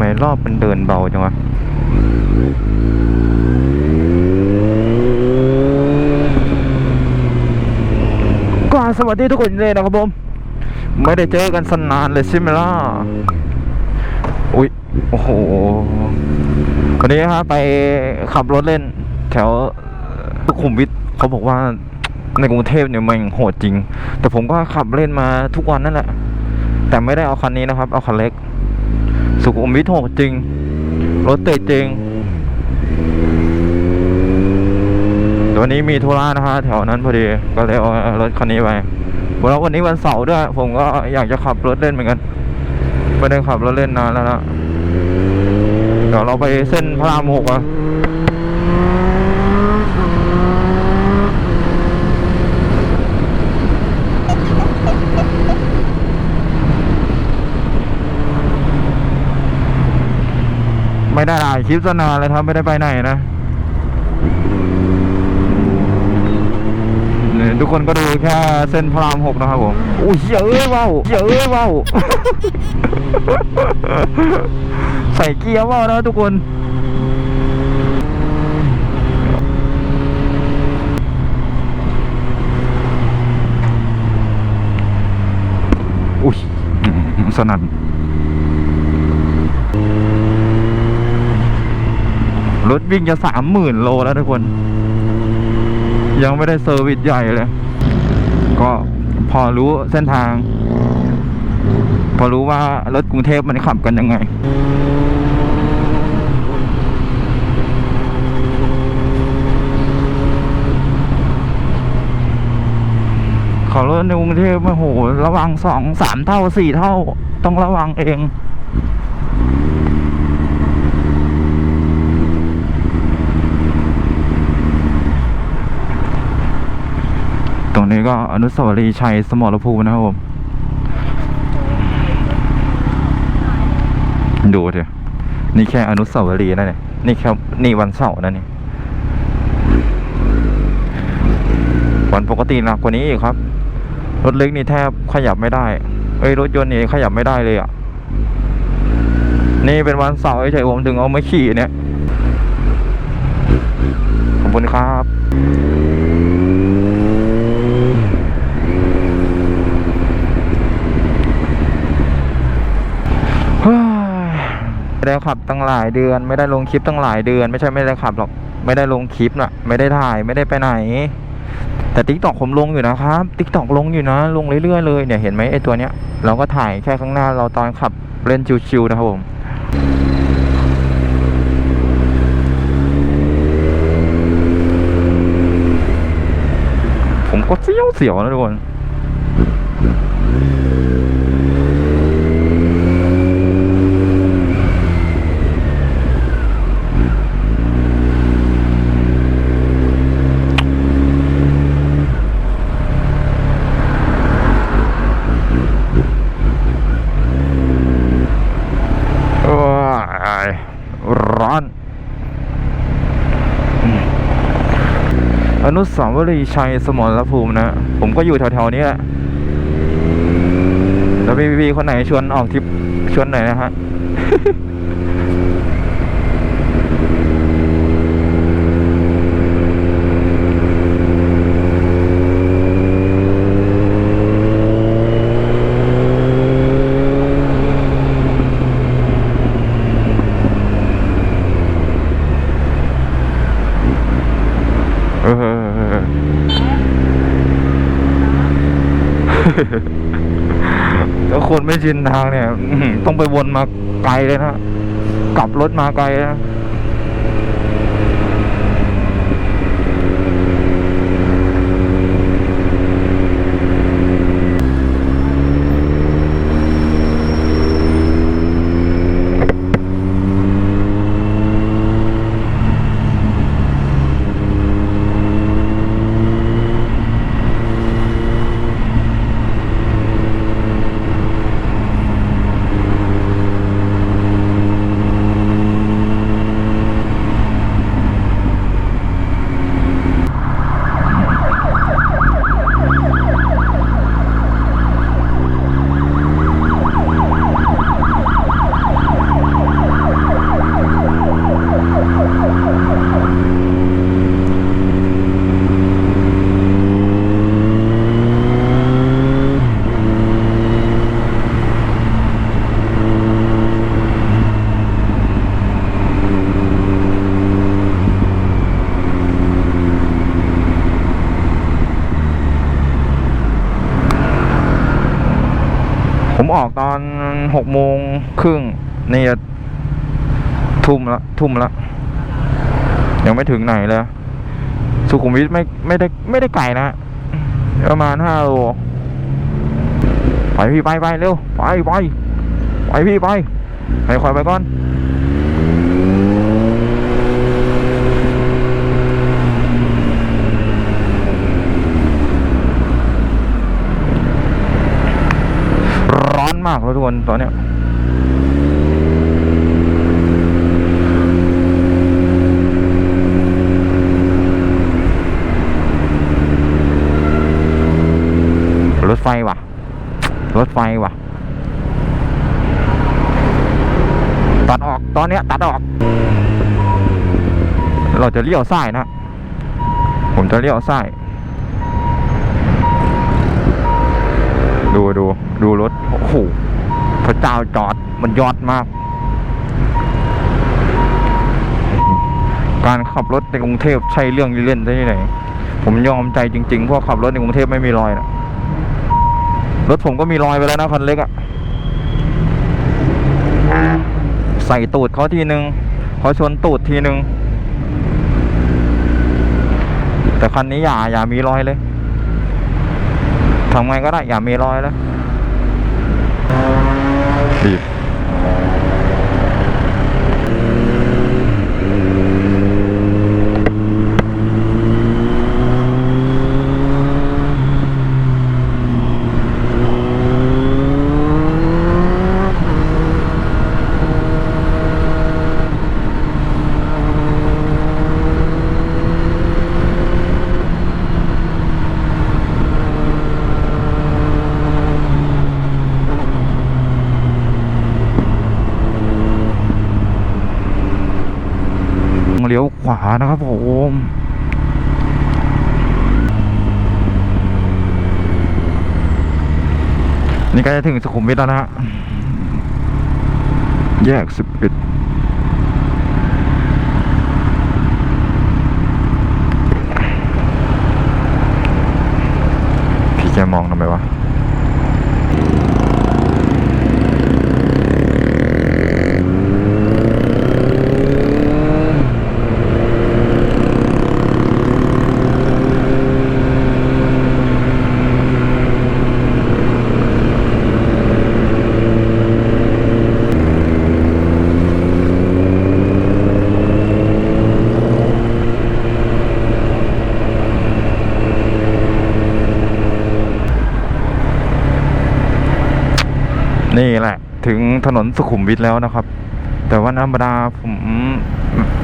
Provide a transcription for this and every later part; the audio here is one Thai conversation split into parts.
ไมรอบมันเดินเบาจังวะก็สวัสดีทุกคนเลยนะครับผม ไม่ได้เจอกันสนานเลยใช่ไหมล่ะ อุ๊ย โอ้โหคนนี้ฮะไปขับรถเล่น แถวสุขุมวิทเขาบอกว่าในกรุงเทพเนี่ยมันโหดจริง แต่ผมก็ขับเล่นมาทุกวันนั่นแหละ แต่ไม่ได้เอาคันนี้นะครับ เอาคันเล็ก สุขุมวิทโหดจริง รถติดจริงววันนี้มีธุระนะฮะแถวนั้นพอดีก็เลยเอารถคันนี้ไปแล้ววันนี้วันเสาร์ด้วย ผมก็อยากจะขับรถเล่นเหมือนกันไม่ได้ขับรถเล่นนานแล้วนะเดี๋ยวเราไปเส้นพระรามหกอะ ไม่ได้ถ่ายคลิปซะนานเลยครับ ไม่ได้ไปไหนนะเนี่ยทุกคนก็ดูแค่เส้นพระรามหกนะครับผมอุ้ยเยเอ้ยว้าเยเอ้ยว้าใส่เกียร์ว่านะทุกคนอุ้ยสนั่น รถวิ่งจะสามหมื่นโลแล้วทุกคน ยังไม่ได้เซอร์วิสใหญ่เลย ก็พอรู้เส้นทาง พอรู้ว่ารถกรุงเทพมันขับกันยังไงขอรถในกรุงเทพโอ้โห ระวังสองสามเท่าสี่เท่า ต้องระวังเอง ตรงนี้ ก็อนุสาวรีย์ชัยสมรภูมินะครับผม ดูเถอะนี่แค่อนุสาวรีย์นะเนี่ยนี่แค่นี่วันเสาร์นะนี่วันปกติหนักกว่านี้อีกครับ รถเล็กนี่แทบขยับไม่ได้ เอ้ยรถยนต์นี่ขยับไม่ได้เลยอะ นี่เป็นวันเสาร์เฉยผมถึงเอามาขี่เนี่ย ขอบคุณครับ เฮ้ย ไม่ได้ขับตั้งหลายเดือน ไม่ได้ลงคลิปตั้งหลายเดือน ไม่ใช่ไม่ได้ขับหรอก ไม่ได้ลงคลิปน่ะ ไม่ได้ถ่ายไม่ได้ไปไหน แต่ทิกตอกผมลงอยู่นะครับทิกตอกลงอยู่นะ ลงเรื่อยๆเลยเนี่ยเห็นไหมไอ้ตัวเนี้ย เราก็ถ่ายแค่ข้างหน้าเราตอนขับเล่นชิวๆนะครับผมผมก็เสียวเสียวๆนะทุกคน โอ้ยร้อนอืมอ นุสาวรีย์ชัยสมรภูมินะ ผมก็อยู่แถวๆนี้แหละแล้วพี่ๆคนไหนชวนออกทริปชวนหน่อยนะฮะ เออ ถ้าคนไม่ชินทางเนี่ยอื้อหือต้องไปวนมาไกลเลยนะ กลับรถมาไกลนะ เตอนหก โมงครึ่งนี่จะทุ่มละทุ่มละยังไม่ถึงไหนเลยสุขุมวิทไม่ไม่ได้ไม่ได้ไกลนะประมาณห้าโลไปพี่ไปไปเร็วไปไปไปพี่ไปไปคอยไปก่อน ร้อนมากเลย ทุกคนตอนเนี้ยรถไฟว่ะ รถไฟว่ะ ตัดออกตอนเนี้ยตัดออก เราจะเลี้ยวซ้ายนะ ผมจะเลี้ยวซ้าย ดูดูดูรถ โอ้โห ระเจ้าจอดมันยอดมาก การขับรถในกรุงเทพใช่เรื่องเล่นได้ที่ไหนผมยอมใจจริงๆเพราะขับรถในกรุงเทพไม่มีรอยนะรถผมก็มีรอยไปแล้วนะคันเล็กอะใส่ตูดเขาทีนึงเขาชนตูดทีนึงแต่คันนี้อย่าอย่ามีรอยเลยทำไงก็ได้อย่ามีรอยเลย บี ขวานะครับผมนี่ก็จะถึงสุขุมวิทแล้วนะฮะแยกสิบเอ็ดพี่แกมองทำไมวะ นี่แหละ ถึงถนนสุขุมวิทแล้วนะครับ แต่วันธรรมดาผม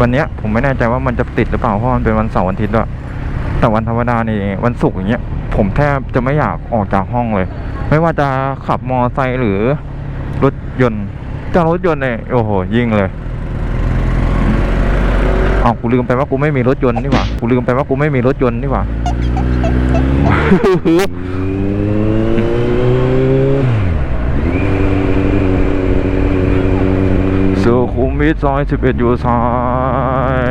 วันเนี้ย ผมไม่แน่ใจว่ามันจะติดหรือเปล่าเพราะมันเป็นวันเสาร์วันอาทิตย์ด้วยแต่วันธรรมดานี่วันศุกร์อย่างเงี้ย ผมแทบจะไม่อยากออกจากห้องเลย ไม่ว่าจะขับมอไซค์หรือรถยนต์จะรถยนต์เนี่ยโอ้โหยิ่งเลยอ้าวกูลืมไปว่ากูไม่มีรถยนต์นี่หว่ากูลืมไปว่ากูไม่มีรถยนต์นี่หว่า สุขุม วิทซอยสิบเอ็ดยู่ซ้าย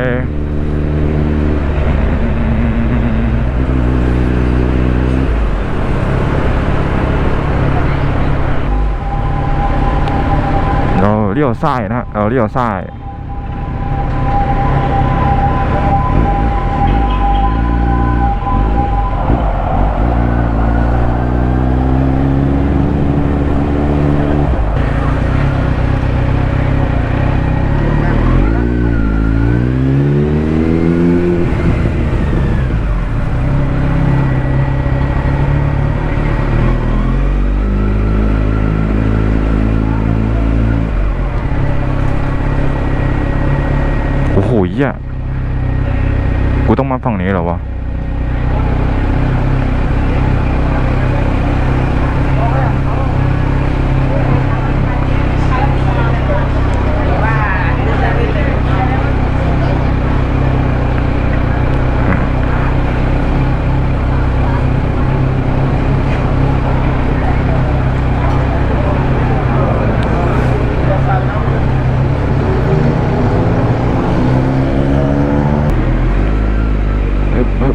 เราเลี้ยวซ้ายนะเราเลี้ยวซ้าย